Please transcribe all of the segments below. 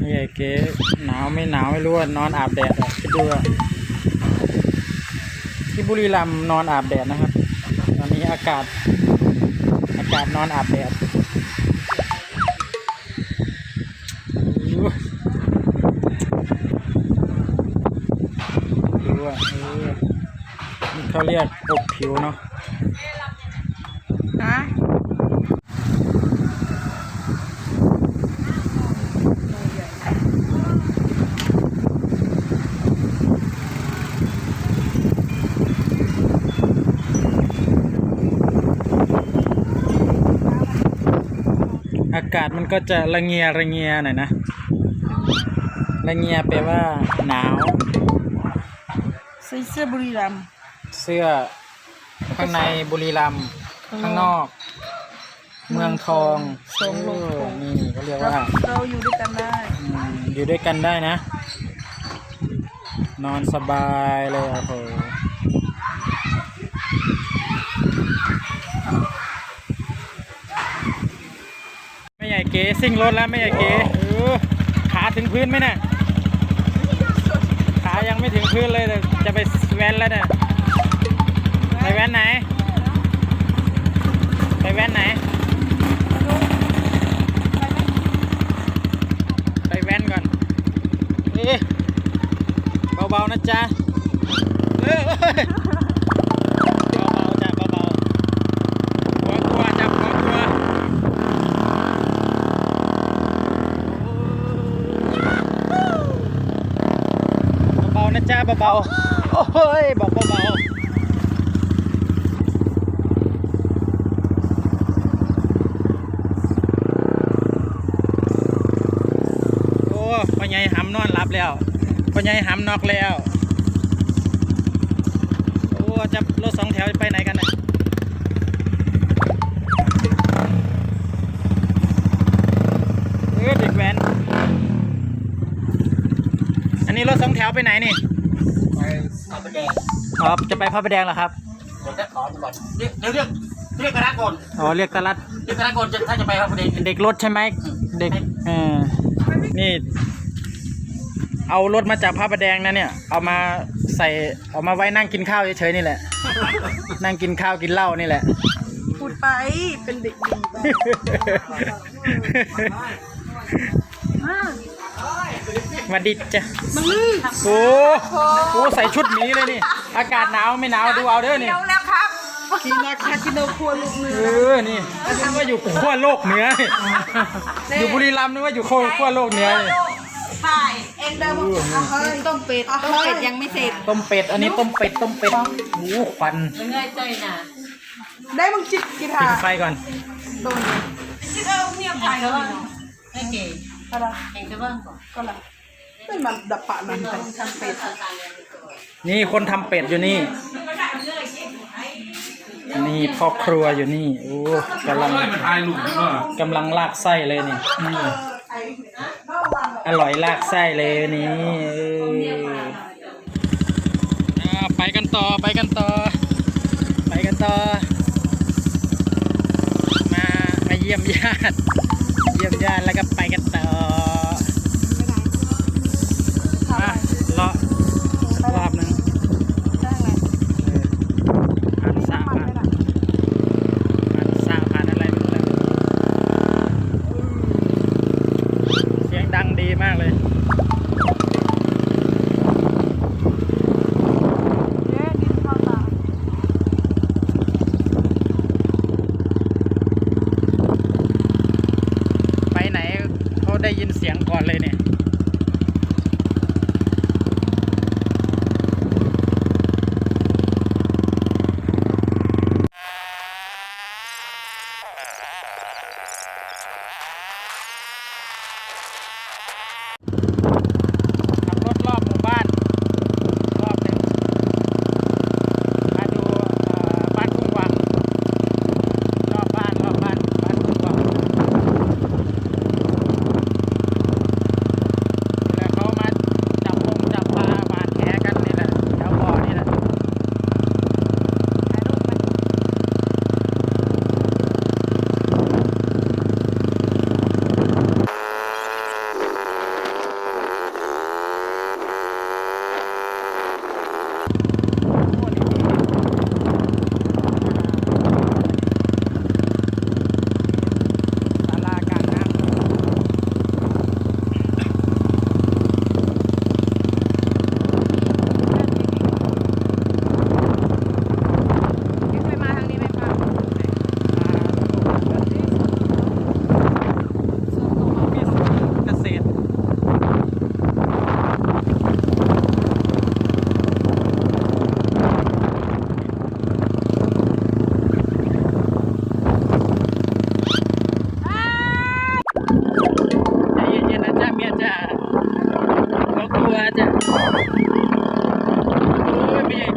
นี่ไอ้เก๋หนาวไม่หนาวไม่รู้ว่านอนอาบแดดอะคิดดูอะที่บุรีรัมย์นอนอาบแดดนะครับ ตอนนี้อากาศ อากาศนอนอาบแดด ดูอะเออนี่เขาเรียกอบผิวเนาะฮะอากาศมันก็จะระเงียระเงียหน่อยนะระเงียแปลว่าหนาว ใส่เสื้อบุรีรัมย์เสื้อข้างในบุรีรัมย์ข้างนอก เมืองทองสองโลเออนี่เขาเรียกเราว่าเราอยู่ด้วยกันได้อืมอยู่ด้วยกันได้นะ นอนสบายเลยโอ้โหไม่ใหญ่เก๋ซิ่งรถแล้วไม่ใหญ่เก๋เออขาถึงพื้นไหมเนี่ยขา ยังไม่ถึงพื้นเลยแต่จะไปแว้นแล้วเนี่ยไปแว้นไหน ไปแว้นไหน ไปแว้นก่อนเอ๊ะเบาๆนะจ๊ะเอ้ยเอ้ยเบาๆจ้ะเบาๆหัวกลัวจับหัวกลัว เบาเบาๆ โอ้ยบอกเบาๆโอ้พ่อใหญ่หำนอนหลับแล้วพ่อใหญ่หำนอกแล้ว โอ้จะรถสองแถวไปไหนกันเนี่ยเออเด็กแว้น อันนี้รถสองแถวไปไหนนี่ พระประแดงอ๋อจะไปพระประแดงเหรอครับเดี๋ยวจะขอดูก่อนเรียกเดี๋ยวเรียกเรียกกระดาษก่อนอ๋อเรียกตลาดเรียกกระดาษก่อนจะถ้าจะไปพระประแดง เด็กรถใช่ไหมเด็กเออนี่ เอารถมาจากพระประแดงนะเนี่ย เอามาใส่เอามาไว้นั่งกินข้าวเฉยๆนี่แหละ นั่งกินข้าวกินเหล้านี่แหละ พูดไปเป็นเด็กดีบ้างอ่า มาดิจ้ะมึงนี่โอ้โหใส่ชุดหมีเลยนี่ อากาศหนาวไม่หนาวดูเอาเด้อนี่เดี๋ยวแล้วครับกินนาคากินโนครัวลูกเนื้เอออ นี่นึกว่าอยู่ขั้วโลกเหนือนี่อยู่บุรีรัมย์นึกว่าอยู่ขั้วโลกเหนือนี่ใช่เอ็นเดิมเอาเฮ้ยต้มเป็ดต้มเป็ดยังไม่เสร็จ ต้มเป็ด อันนี้ต้มเป็ด ต้มเป็ดโอ้โหควันได้มึงจิกกีตาปิดร์ไฟก่อนโดนเลยจิกเอาเนี่ยไปแล้วอะไรก็ละไม่มันดับปะมันไปทำเป็ดนี่คนทำเป็ดอยู่นี่ นี่พ่อครัวอยู่นี่โอ้กำลังมันทายลุงก็กำลังลากไส้เลยนี่นี่อร่อยลากไส้เลยนี่เอออ่าไปกันต่อไปกันต่อ ไปกันต่อ มามาเยี่ยมญาติเยี่ยอดแล้วก็ไปกันต่อ นเสียงก่อนเลยเนี่ย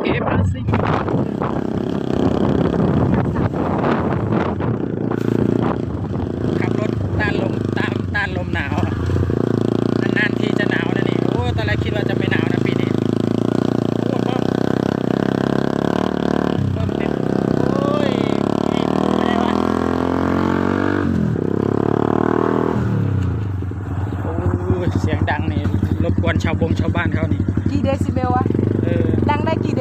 เก๋พาซิ่งขับรถตานลมตานตานลมหนาว นานทีจะหนาวนะนี่ โอ้ ตอนแรกคิดว่าจะไม่หนาวนะปีนี้เสียงดังนี่ รบกวนชาวบงชาวบ้านเขานี่ กี่เดซิเบลวะ เออ ดังได้กี่เด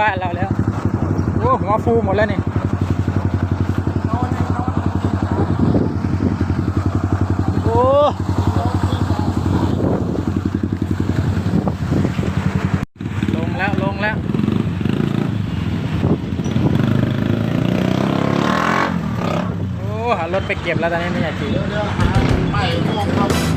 บ้านเราแล้ว โอ้หัวฟูหมดแล้วนี่โอ้ลงแล้วลงแล้วโอ้หารถไปเก็บแล้วตอนนี้ไม่อยากขี่เดี๋ยวเดี๋ยวหาไปม่วงครับ